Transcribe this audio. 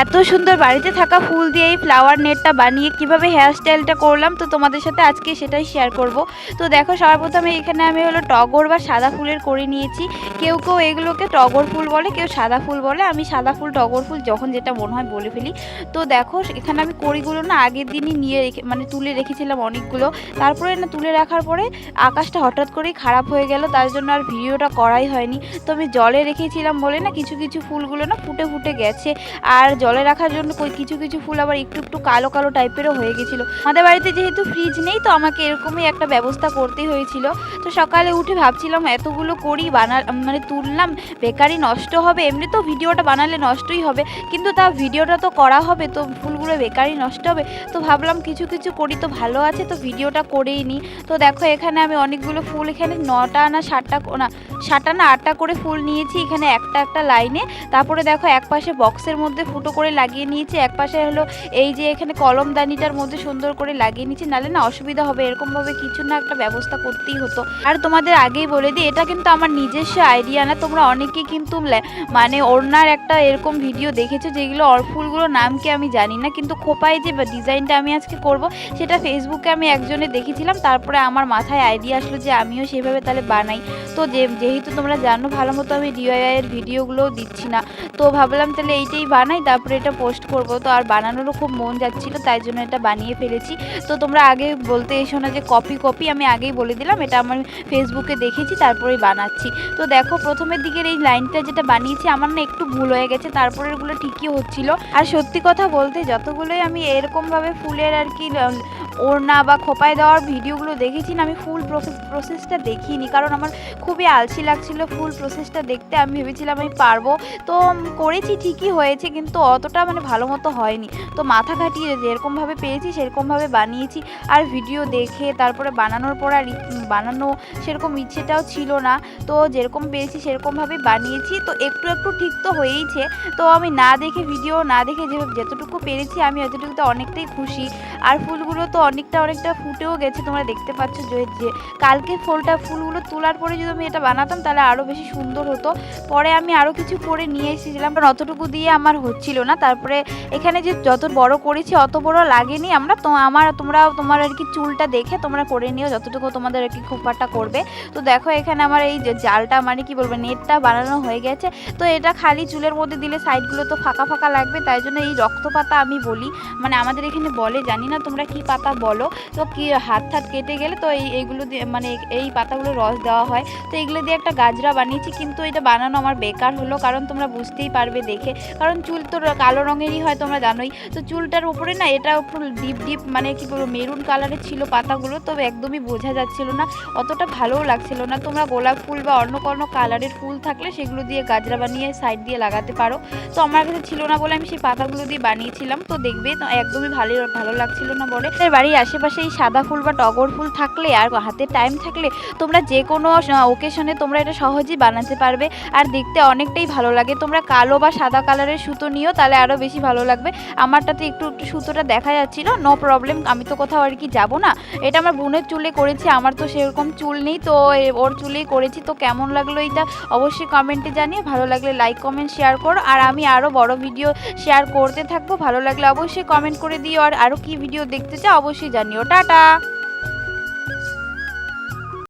এত সুন্দর বাড়িতে থাকা ফুল দিয়ে এই ফ্লাওয়ার নেটটা বানিয়ে কীভাবে হেয়ার স্টাইলটা করলাম, তো তোমাদের সাথে আজকে সেটাই শেয়ার করব। তো দেখো সবার প্রথমে এখানে আমি হলো টগর বা সাদা ফুলের করে নিয়েছি। কেউ কেউ এগুলোকে টগর ফুল বলে, কেউ সাদা ফুল বলে। আমি সাদা ফুল, টগর ফুল যখন যেটা মনে হয় বলে ফেলি। তো দেখো এখানে আমি কড়িগুলো না আগের দিনই নিয়ে রেখে মানে তুলে রেখেছিলাম অনেকগুলো। তারপরে না তুলে রাখার পরে আকাশটা হঠাৎ করেই খারাপ হয়ে গেল, তার জন্য আর ভিডিওটা করাই হয়নি। তো আমি জলে রেখেছিলাম বলে না কিছু কিছু ফুলগুলো না ফুটে ফুটে গেছে। আর জলে রাখার জন্য কিছু কিছু ফুল আবার একটু একটু কালো কালো টাইপেরও হয়ে গেছিল। আমাদের বাড়িতে যেহেতু ফ্রিজ নেই, তো আমাকে এরকমই একটা ব্যবস্থা করতেই হয়েছিল। তো সকালে উঠে ভাবছিলাম এতগুলো করি বানা মানে তুললাম, বেকারি নষ্ট হবে, এমনি তো ভিডিওটা বানালে নষ্টই হবে, কিন্তু তা ভিডিওটা তো করা হবে, তো ফুলগুলো বেকারি নষ্ট হবে, তো ভাবলাম কিছু কিছু করি তো ভালো আছে, তো ভিডিওটা করেই নিই। তো দেখো এখানে আমি অনেকগুলো ফুল, এখানে নটা না কো- না, সাতটা না আটটা করে ফুল নিয়েছি, এখানে একটা একটা লাইনে। তারপরে দেখো এক পাশে বক্সের মধ্যে ফুটো করে লাগিয়ে নিয়েছি। এক পাশে হলো এই যে এখানে কলমদানিটার মধ্যে সুন্দর করে লাগিয়ে নিয়েছি নালে না অসুবিধা হবে, এরকমভাবে কিছু না একটা ব্যবস্থা করতেই হতো। আর তোমাদের আগেই বলে দিই, এটা কিন্তু আমার নিজস্ব আইডিয়া না। তোমরা অনেকেই কিন্তু মানে ওড়নার একটা এরকম ভিডিও দেখেছ যেগুলো ফুলগুলোর নাম কি আমি জানি না। কিন্তু খোপায় যে ডিজাইনটা আমি আজকে করব, সেটা ফেসবুকে আমি একজনে দেখেছিলাম। তারপরে আমার মাথায় আইডিয়া আসলো যে আমিও সেভাবে তাহলে বানাই। তো যে, যেহেতু তোমরা জানো ভালো মতো আমি ডিআইআই এর ভিডিওগুলোও দিচ্ছি না। তো ভাবলাম তাহলে এইটাই বানাই। তারপরে এটা পোস্ট করব। তো আর বানানোরও খুব মন যাচ্ছিল, তাই জন্য এটা বানিয়ে ফেলেছি। তো তোমরা আগে বলতে এসো না যে কপি কপি আমি আগেই বলে দিলাম, এটা আমার ফেসবুকে দেখেছি, তারপরেই বানাচ্ছি। তো দেখো, প্রথমের দিকের এই লাইনটা যেটা বানিয়েছি, আমার না একটু ভুল হয়ে গেছে তারপরে এগুলো ঠিকই হচ্ছিল। আর সত্যি কথা বলতে, যতগুলোই আমি এরকমভাবে ফুলের আর কি ওড়না বা খোপায় দেওয়ার ভিডিওগুলো দেখেছি না, আমি ফুল প্রসেস প্রসেসটা দেখিনি। কারণ আমার খুবই আলসি লাগছিল ফুল প্রসেসটা দেখতে, আমি ভেবেছিলাম আমি পারব। তো করেছি, ঠিকই হয়েছে, কিন্তু অতটা মানে ভালো মতো হয়নি। তো মাথা খাটিয়ে যেরকমভাবে পেয়েছি সেরকমভাবে বানিয়েছি। আর ভিডিও দেখে, তারপরে বানানোর পর আর বানানো সেরকম ইচ্ছেটাও ছিল না। তো যেরকম পেয়েছি সেরকমভাবেই বানিয়েছি। তো একটু একটু ঠিক তো হয়েইছে। তো আমি না দেখে, ভিডিও না দেখে যে যতটুকু পেরেছি, আমি অতটুকুতে অনেকটাই খুশি। আর ফুলগুলো তো অনেকটা অনেকটা ফুটেও গেছে, তোমরা দেখতে পাচ্ছ যে যে কালকে ফুলটা, ফুলগুলো তোলার পরে যদি আমি এটা বানাতাম, তাহলে আরও বেশি সুন্দর হতো। পরে আমি আরও কিছু করে নিয়ে এসেছিলাম, কারণ অতটুকু দিয়ে আমার হচ্ছিল না। তারপরে এখানে যে যত বড় করেছি, অত বড় লাগেনি আমরা। তো আমার তোমরা তোমার আর কি চুলটা দেখে তোমরা করে নিও, যতটুকু তোমাদের আর কি খোপাটা করবে। তো দেখো, এখানে আমার এই যে জালটা মানে কি বলব, নেটটা বানানো হয়ে গেছে। তো এটা খালি চুলের মধ্যে দিলে সাইডগুলো তো ফাঁকা ফাঁকা লাগবে, তাই জন্য এই রক্ত পাতা আমি বলি। মানে আমাদের এখানে বলে, জানি না তোমরা কি পাতা বলো, তো কি হাত হাত কেটে গেলে তো এই, এইগুলো দিয়ে মানে এই পাতাগুলো রস দেওয়া হয়। তো এগুলো দিয়ে একটা গাজরা বানিয়েছি, কিন্তু এটা বানানো আমার বেকার হলো, কারণ তোমরা বুঝতেই পারবে দেখে। কারণ চুল তো কালো রঙেরই হয়, তোমরা জানোই। তো চুলটার উপরে না, এটা একটু ডিপ ডিপ মানে কি বলব, মেরুন কালারের ছিল পাতাগুলো, তো একদমই বোঝা যাচ্ছিল না, অতটা ভালোও লাগছিল না। তোমরা গোলাপ ফুল বা অন্য কোনো কালারের ফুল থাকলে সেগুলো দিয়ে গাজরা বানিয়ে সাইড দিয়ে লাগাতে পারো। তো আমার কাছে ছিল না বলে আমি সেই পাতাগুলো দিয়ে বানিয়েছিলাম, তো দেখবে, তো একদমই ভালো ভালো লাগছিল না বলে। বাড়ির আশেপাশে এই সাদা ফুল বা টগর ফুল থাকলে আর হাতে টাইম থাকলে তোমরা যে কোনো ওকেশনে তোমরা এটা সহজেই বানাতে পারবে। আর দেখতে অনেকটাই ভালো লাগে। তোমরা কালো বা সাদা কালারের সুতো নিও, তাহলে আরও বেশি ভালো লাগবে। আমারটাতে একটু একটু সুতোটা দেখা যাচ্ছিল। নো প্রবলেম আমি তো কোথাও আর কি যাব না। এটা আমার বোনের চুলে করেছি, আমার তো সেরকম চুল নেই, তো ওর চুলেই করেছি। তো কেমন লাগল এটা? অবশ্যই কমেন্টে জানিয়ে ভালো লাগলে লাইক কমেন্ট শেয়ার করো। আর আমি আরও বড় ভিডিও শেয়ার করতে থাকব। ভালো লাগলে অবশ্যই কমেন্ট করে দিও। আর আরও কি ভিডিও দেখতে চাও? অবশ্যই জানিও টাটা।